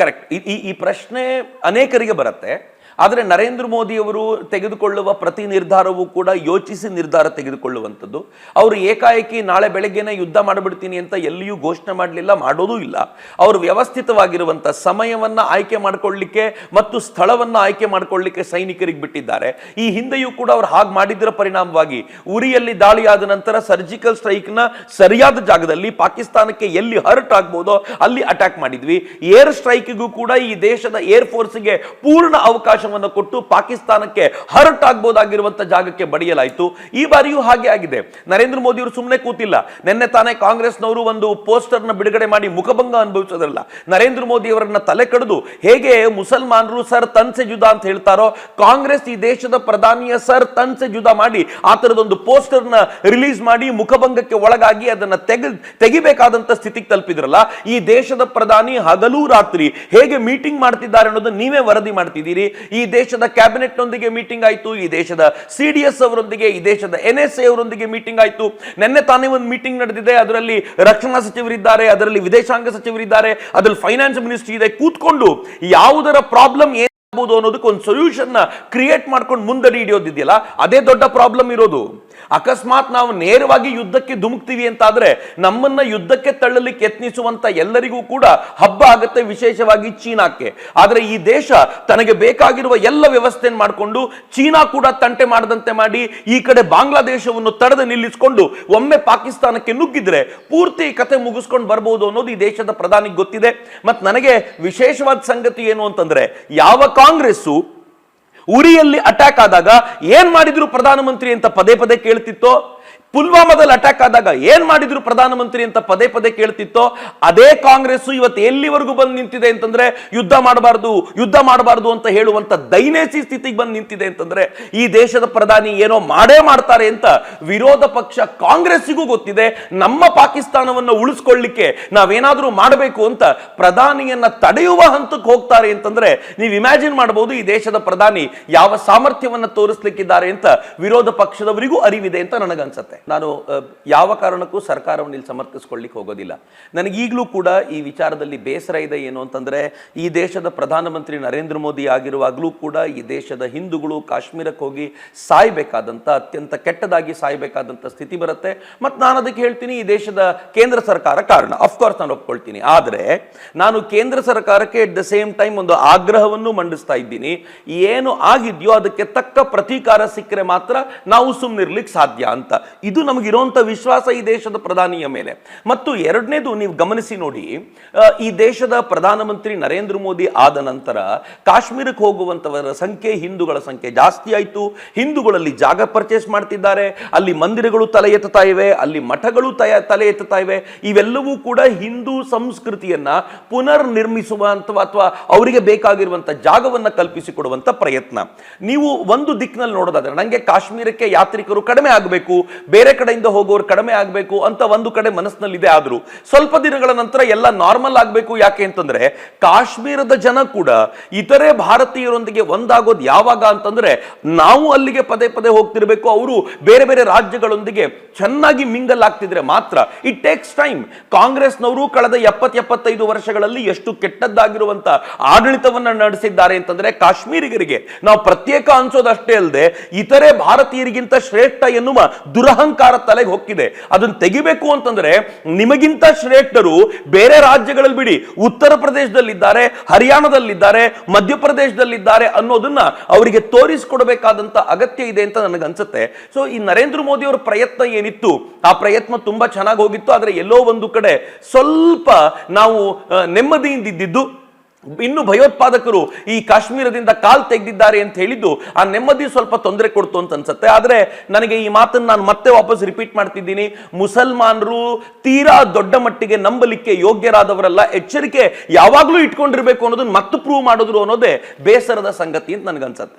Correct ಈ ಈ ಪ್ರಶ್ನೆ ಅನೇಕರಿಗೆ ಬರುತ್ತೆ. ಆದರೆ ನರೇಂದ್ರ ಮೋದಿ ಅವರು ತೆಗೆದುಕೊಳ್ಳುವ ಪ್ರತಿ ನಿರ್ಧಾರವೂ ಕೂಡ ಯೋಚಿಸಿ ನಿರ್ಧಾರ ತೆಗೆದುಕೊಳ್ಳುವಂಥದ್ದು. ಅವರು ಏಕಾಏಕಿ ನಾಳೆ ಬೆಳಗ್ಗೆನೇ ಯುದ್ಧ ಮಾಡಿಬಿಡ್ತೀನಿ ಅಂತ ಎಲ್ಲಿಯೂ ಘೋಷಣೆ ಮಾಡಲಿಲ್ಲ, ಮಾಡೋದೂ ಇಲ್ಲ. ಅವರು ವ್ಯವಸ್ಥಿತವಾಗಿರುವಂಥ ಸಮಯವನ್ನ ಆಯ್ಕೆ ಮಾಡಿಕೊಳ್ಳಿಕ್ಕೆ ಮತ್ತು ಸ್ಥಳವನ್ನ ಆಯ್ಕೆ ಮಾಡಿಕೊಳ್ಳಿಕ್ಕೆ ಸೈನಿಕರಿಗೆ ಬಿಟ್ಟಿದ್ದಾರೆ. ಈ ಹಿಂದೆಯೂ ಕೂಡ ಅವರು ಹಾಗೆ ಮಾಡಿದ್ದರ ಪರಿಣಾಮವಾಗಿ ಉರಿಯಲ್ಲಿ ದಾಳಿಯಾದ ನಂತರ ಸರ್ಜಿಕಲ್ ಸ್ಟ್ರೈಕ್ನ ಸರಿಯಾದ ಜಾಗದಲ್ಲಿ ಪಾಕಿಸ್ತಾನಕ್ಕೆ ಎಲ್ಲಿ ಹರ್ಟ್ ಆಗ್ಬೋದೋ ಅಲ್ಲಿ ಅಟ್ಯಾಕ್ ಮಾಡಿದ್ವಿ. ಏರ್ ಸ್ಟ್ರೈಕ್ಗೂ ಕೂಡ ಈ ದೇಶದ ಏರ್ ಫೋರ್ಸ್ಗೆ ಪೂರ್ಣ ಅವಕಾಶವನ್ನು ಕೊಟ್ಟು ಪಾಕಿಸ್ತಾನಕ್ಕೆ ಹರ್ಟ್ ಆಗ್ಬೋದಾಗಿರುವಂತ ಜಾಗಕ್ಕೆ ಬಡಿಯಲಾಯಿತು. ಈ ಬಾರಿಯೂ ಹಾಗೆ ಆಗಿದೆ. ನರೇಂದ್ರ ಮೋದಿ ಅವರು ಸುಮ್ಮನೆ ಕೂತಿಲ್ಲ. ನಿನ್ನೆ ತಾನೇ ಕಾಂಗ್ರೆಸ್ನವರು ಒಂದು ಪೋಸ್ಟರ್ನ ಬಿಡುಗಡೆ ಮಾಡಿ ಮುಖಭಂಗ ಅನುಭವಿಸೋದ್ರಲ್ಲ. ನರೇಂದ್ರ ಮೋದಿ ಅವರನ್ನ ತಲೆ ಕಡಿದು ಹೇಗೆ ಮುಸಲ್ಮಾನರು ಸರ್ ತನ್ಸೆ ಜುದಾ ಅಂತ ಹೇಳ್ತಾರೋ, ಕಾಂಗ್ರೆಸ್ ಈ ದೇಶದ ಪ್ರಧಾನಿಯ ಸರ್ ತನ್ಸೆ ಜುದಾ ಮಾಡಿ ಆ ತರದೊಂದು ಪೋಸ್ಟರ್ನ ರಿಲೀಸ್ ಮಾಡಿ ಮುಖಭಂಗಕ್ಕೆ ಒಳಗಾಗಿ ಅದನ್ನ ತೆಗೆ ತೆಗಿಬೇಕಾದಂತ ಸ್ಥಿತಿಗೆ ತಲುಪಿದ್ರಲ್ಲ. ಈ ದೇಶದ ಪ್ರಧಾನಿ ಹಗಲು ರಾತ್ರಿ ಹೇಗೆ ಮೀಟಿಂಗ್ ಮಾಡ್ತಿದ್ದಾರೆ ಅನ್ನೋದನ್ನ ನೀವೇ ವರದಿ ಮಾಡ್ತಿದ್ದೀರಿ. ದೇಶದ ಕ್ಯಾಬಿನೆಟ್ ನೊಂದಿಗೆ ಮೀಟಿಂಗ್ ಆಯಿತು, ಈ ದೇಶದ ಸಿ ಡಿ ಎಸ್ ಅವರೊಂದಿಗೆ, ಈ ದೇಶದ ಎನ್ ಎಸ್ ಎ ಅವರೊಂದಿಗೆ ಮೀಟಿಂಗ್ ಆಯಿತು. ನಿನ್ನೆ ತಾನೇ ಒಂದು ಮೀಟಿಂಗ್ ನಡೆದಿದೆ, ಅದರಲ್ಲಿ ರಕ್ಷಣಾ ಸಚಿವರಿದ್ದಾರೆ, ಅದರಲ್ಲಿ ವಿದೇಶಾಂಗ ಸಚಿವರಿದ್ದಾರೆ, ಅದರಲ್ಲಿ ಫೈನಾನ್ಸ್ ಮಿನಿಸ್ಟ್ರಿ ಇದೆ. ಕೂತ್ಕೊಂಡು ಯಾವುದರ ಪ್ರಾಬ್ಲಮ್ ಏನಾಗಬಹುದು ಅನ್ನೋದಕ್ಕೆ ಒಂದು ಸೊಲ್ಯೂಷನ್ನ ಕ್ರಿಯೇಟ್ ಮಾಡ್ಕೊಂಡು ಮುಂದಡಿ ಹಿಡಿಯೋದಿದೆಯಲ್ಲ, ಅದೇ ದೊಡ್ಡ ಪ್ರಾಬ್ಲಮ್ ಇರೋದು. ಅಕಸ್ಮಾತ್ ನಾವು ನೇರವಾಗಿ ಯುದ್ಧಕ್ಕೆ ಧುಮುಕ್ತೀವಿ ಅಂತಾದ್ರೆ ನಮ್ಮನ್ನ ಯುದ್ಧಕ್ಕೆ ತಳ್ಳಲಿಕ್ಕೆ ಯತ್ನಿಸುವಂತ ಎಲ್ಲರಿಗೂ ಕೂಡ ಹಬ್ಬ ಆಗುತ್ತೆ ವಿಶೇಷವಾಗಿ ಚೀನಾಕ್ಕೆ. ಆದ್ರೆ ಈ ದೇಶ ತನಗೆ ಬೇಕಾಗಿರುವ ಎಲ್ಲ ವ್ಯವಸ್ಥೆಯನ್ನು ಮಾಡಿಕೊಂಡು ಚೀನಾ ಕೂಡ ತಂಟೆ ಮಾಡದಂತೆ ಮಾಡಿ ಈ ಕಡೆ ಬಾಂಗ್ಲಾದೇಶವನ್ನು ತಡೆದು ನಿಲ್ಲಿಸಿಕೊಂಡು ಒಮ್ಮೆ ಪಾಕಿಸ್ತಾನಕ್ಕೆ ನುಗ್ಗಿದ್ರೆ ಪೂರ್ತಿ ಕತೆ ಮುಗಿಸ್ಕೊಂಡು ಬರಬಹುದು ಅನ್ನೋದು ಈ ದೇಶದ ಪ್ರಧಾನಿಗೆ ಗೊತ್ತಿದೆ. ಮತ್ತು ನನಗೆ ವಿಶೇಷವಾದ ಸಂಗತಿ ಏನು ಅಂತಂದ್ರೆ, ಯಾವ ಕಾಂಗ್ರೆಸ್ಸು ಉರಿಯಲ್ಲಿ ಅಟ್ಯಾಕ್ ಆದಾಗ ಏನ್ ಮಾಡಿದ್ರು ಪ್ರಧಾನಮಂತ್ರಿ ಅಂತ ಪದೇ ಪದೇ ಕೇಳ್ತಿತ್ತೋ? ಪುಲ್ವಾಮಾದಲ್ಲಿ ಅಟ್ಯಾಕ್ ಆದಾಗ ಏನ್ ಮಾಡಿದ್ರು ಪ್ರಧಾನಮಂತ್ರಿ ಅಂತ ಪದೇ ಪದೇ ಕೇಳ್ತಿತ್ತೋ, ಅದೇ ಕಾಂಗ್ರೆಸ್ ಇವತ್ತು ಎಲ್ಲಿವರೆಗೂ ಬಂದು ನಿಂತಿದೆ ಅಂತಂದ್ರೆ ಯುದ್ಧ ಮಾಡಬಾರ್ದು ಯುದ್ಧ ಮಾಡಬಾರ್ದು ಅಂತ ಹೇಳುವಂತ ದೈನೇಸಿ ಸ್ಥಿತಿಗೆ ಬಂದು ನಿಂತಿದೆ ಅಂತಂದ್ರೆ ಈ ದೇಶದ ಪ್ರಧಾನಿ ಏನೋ ಮಾಡೇ ಮಾಡ್ತಾರೆ ಅಂತ ವಿರೋಧ ಪಕ್ಷ ಕಾಂಗ್ರೆಸ್ಸಿಗೂ ಗೊತ್ತಿದೆ. ನಮ್ಮ ಪಾಕಿಸ್ತಾನವನ್ನು ಉಳಿಸ್ಕೊಳ್ಳಿಕ್ಕೆ ನಾವೇನಾದ್ರೂ ಮಾಡಬೇಕು ಅಂತ ಪ್ರಧಾನಿಯನ್ನ ತಡೆಯುವ ಹಂತಕ್ಕೆ ಹೋಗ್ತಾರೆ ಅಂತಂದ್ರೆ ನೀವು ಇಮ್ಯಾಜಿನ್ ಮಾಡಬಹುದು ಈ ದೇಶದ ಪ್ರಧಾನಿ ಯಾವ ಸಾಮರ್ಥ್ಯವನ್ನ ತೋರಿಸ್ಲಿಕ್ಕಿದ್ದಾರೆ ಅಂತ ವಿರೋಧ ಪಕ್ಷದವರಿಗೂ ಅರಿವಿದೆ ಅಂತ ನನಗನ್ಸತ್ತೆ. ನಾನು ಯಾವ ಕಾರಣಕ್ಕೂ ಸರ್ಕಾರವನ್ನು ಇಲ್ಲಿ ಸಮರ್ಥಿಸ್ಕೊಳ್ಳಿಕ್ಕೆ ಹೋಗೋದಿಲ್ಲ. ನನಗೀಗಲೂ ಕೂಡ ಈ ವಿಚಾರದಲ್ಲಿ ಬೇಸರ ಇದೆ ಏನು ಅಂತಂದ್ರೆ, ಈ ದೇಶದ ಪ್ರಧಾನಮಂತ್ರಿ ನರೇಂದ್ರ ಮೋದಿ ಆಗಿರುವಾಗಲೂ ಕೂಡ ಈ ದೇಶದ ಹಿಂದೂಗಳು ಕಾಶ್ಮೀರಕ್ಕೆ ಹೋಗಿ ಸಾಯ್ಬೇಕಾದಂತ ಅತ್ಯಂತ ಕೆಟ್ಟದಾಗಿ ಸಾಯ್ಬೇಕಾದಂತ ಸ್ಥಿತಿ ಬರುತ್ತೆ. ಮತ್ತು ನಾನು ಅದಕ್ಕೆ ಹೇಳ್ತೀನಿ, ಈ ದೇಶದ ಕೇಂದ್ರ ಸರ್ಕಾರ ಕಾರಣ. ಅಫ್ಕೋರ್ಸ್ ನಾನು ಒಪ್ಕೊಳ್ತೀನಿ. ಆದರೆ, ನಾನು ಕೇಂದ್ರ ಸರ್ಕಾರಕ್ಕೆ ಎಟ್ ದ ಸೇಮ್ ಟೈಮ್ ಒಂದು ಆಗ್ರಹವನ್ನು ಮಂಡಿಸ್ತಾ ಇದ್ದೀನಿ. ಏನು ಆಗಿದೆಯೋ ಅದಕ್ಕೆ ತಕ್ಕ ಪ್ರತೀಕಾರ ಸಿಕ್ಕರೆ ಮಾತ್ರ ನಾವು ಸುಮ್ಮನಿರ್ಲಿಕ್ಕೆ ಸಾಧ್ಯ ಅಂತ. ಇದು ನಮಗಿರುವಂಥ ವಿಶ್ವಾಸ ಈ ದೇಶದ ಪ್ರಧಾನಿಯ ಮೇಲೆ. ಮತ್ತು ಎರಡನೇದು ನೀವು ಗಮನಿಸಿ ನೋಡಿ ಈ ದೇಶದ ಪ್ರಧಾನಮಂತ್ರಿ ನರೇಂದ್ರ ಮೋದಿ ಆದ ನಂತರ ಕಾಶ್ಮೀರಕ್ಕೆ ಹೋಗುವಂತವರ ಸಂಖ್ಯೆ, ಹಿಂದೂಗಳ ಸಂಖ್ಯೆ ಜಾಸ್ತಿ ಆಯಿತು. ಹಿಂದೂಗಳಲ್ಲಿ ಜಾಗ ಪರ್ಚೇಸ್ ಮಾಡ್ತಿದ್ದಾರೆ. ಅಲ್ಲಿ ಮಂದಿರಗಳು ತಲೆ ಎತ್ತುತ್ತಾ ಇವೆ, ಅಲ್ಲಿ ಮಠಗಳು ತಯ, ತಲೆ ಎತ್ತುತ್ತಾ ಇವೆ. ಇವೆಲ್ಲವೂ ಕೂಡ ಹಿಂದೂ ಸಂಸ್ಕೃತಿಯನ್ನ ಪುನರ್ ನಿರ್ಮಿಸುವಂತ ಅಥವಾ ಅವರಿಗೆ ಬೇಕಾಗಿರುವಂಥ ಜಾಗವನ್ನ ಕಲ್ಪಿಸಿಕೊಡುವಂಥ ಪ್ರಯತ್ನ. ನೀವು ಒಂದು ದಿಕ್ಕಿನಲ್ಲಿ ನೋಡೋದಾದ್ರೆ ನನಗೆ ಕಾಶ್ಮೀರಕ್ಕೆ ಯಾತ್ರಿಕರು ಕಡಿಮೆ ಆಗಬೇಕು ಬೇರೆ ಕಡೆಯಿಂದ ಹೋಗೋರು ಕಡಿಮೆ ಆಗಬೇಕು ಅಂತ ಒಂದು ಕಡೆ ಮನಸ್ಸಿನಲ್ಲಿದೆ ಆದರೂ ಸ್ವಲ್ಪ ದಿನಗಳ ನಂತರ ಎಲ್ಲ ನಾರ್ಮಲ್ ಆಗಬೇಕು ಯಾಕೆ ಅಂತಂದ್ರೆ ಕಾಶ್ಮೀರದ ಜನ ಕೂಡ ಇತರೆ ಭಾರತೀಯರೊಂದಿಗೆ ಒಂದಾಗೋದು ಯಾವಾಗ ಅಂತಂದ್ರೆ ನಾವು ಅಲ್ಲಿಗೆ ಪದೇ ಪದೇ ಹೋಗ್ತಿರ್ಬೇಕು. ಅವರು ಬೇರೆ ಬೇರೆ ರಾಜ್ಯಗಳೊಂದಿಗೆ ಚೆನ್ನಾಗಿ ಮಿಂಗಲ್ ಆಗ್ತಿದ್ರೆ ಮಾತ್ರ ಇಟ್ ಟೇಕ್ಸ್ ಟೈಮ್ ಕಾಂಗ್ರೆಸ್ನವರು ಕಳೆದ ಎಪ್ಪತ್ ಎಪ್ಪತ್ತೈದು ವರ್ಷಗಳಲ್ಲಿ ಎಷ್ಟು ಕೆಟ್ಟದ್ದಾಗಿರುವಂತ ಆಡಳಿತವನ್ನ ನಡೆಸಿದ್ದಾರೆ ಅಂತಂದ್ರೆ ಕಾಶ್ಮೀರಿಗರಿಗೆ. ನಾವು ಪ್ರತ್ಯೇಕ ಅನ್ಸೋದಷ್ಟೇ ಅಲ್ಲದೆ ಇತರೆ ಭಾರತೀಯರಿಗಿಂತ ಶ್ರೇಷ್ಠ ಎನ್ನುವ ದುರಹಂಕಾರ ತಲೆಗೆ ಹೊಕ್ಕಿದೆ. ಅದನ್ನ ತೆಗಿಬೇಕು ಅಂತಂದ್ರೆ ನಿಮಗಿಂತ ಶ್ರೇಷ್ಠರು ಬೇರೆ ರಾಜ್ಯಗಳಲ್ಲಿ ಬಿಡಿ. ಉತ್ತರ ಪ್ರದೇಶದಲ್ಲಿದ್ದಾರೆ, ಹರಿಯಾಣದಲ್ಲಿದ್ದಾರೆ, ಮಧ್ಯಪ್ರದೇಶದಲ್ಲಿದ್ದಾರೆ ಅನ್ನೋದನ್ನ ಅವರಿಗೆ ತೋರಿಸಿಕೊಡಬೇಕಾದಂತ ಅಗತ್ಯ ಇದೆ ಅಂತ ನನಗನ್ಸುತ್ತೆ ಸೊ ಈ ನರೇಂದ್ರ ಮೋದಿ ಅವರ ಪ್ರಯತ್ನ ಏನಿತ್ತು? ಆ ಪ್ರಯತ್ನ ತುಂಬಾ ಚೆನ್ನಾಗಿ ಹೋಗಿತ್ತು. ಆದ್ರೆ ಎಲ್ಲೋ ಒಂದು ಕಡೆ ಸ್ವಲ್ಪ ನಾವು ನೆಮ್ಮದಿಯಿಂದ ಇದ್ದಿದ್ದು ಇನ್ನು ಭಯೋತ್ಪಾದಕರು ಈ ಕಾಶ್ಮೀರದಿಂದ ಕಾಲ್ ತೆಗೆದಿದ್ದಾರೆ ಅಂತ ಹೇಳಿದ್ದು ಆ ನೆಮ್ಮದಿ ಸ್ವಲ್ಪ ತೊಂದರೆ ಕೊಡ್ತು ಅಂತ ಅನ್ಸುತ್ತೆ. ಆದ್ರೆ ನನಗೆ ಈ ಮಾತನ್ನು ನಾನು ಮತ್ತೆ ವಾಪಸ್ ರಿಪೀಟ್ ಮಾಡ್ತಿದ್ದೀನಿ. ಮುಸಲ್ಮಾನರು ತೀರಾ ದೊಡ್ಡ ಮಟ್ಟಿಗೆ ನಂಬಲಿಕ್ಕೆ ಯೋಗ್ಯರಾದವರಲ್ಲ. ಎಚ್ಚರಿಕೆ ಯಾವಾಗಲೂ ಇಟ್ಕೊಂಡಿರ್ಬೇಕು ಅನ್ನೋದನ್ನ ಮತ್ತೆ ಪ್ರೂವ್ ಮಾಡಿದ್ರು ಅನ್ನೋದೇ ಬೇಸರದ ಸಂಗತಿ ಅಂತ ನನಗನ್ಸುತ್ತೆ.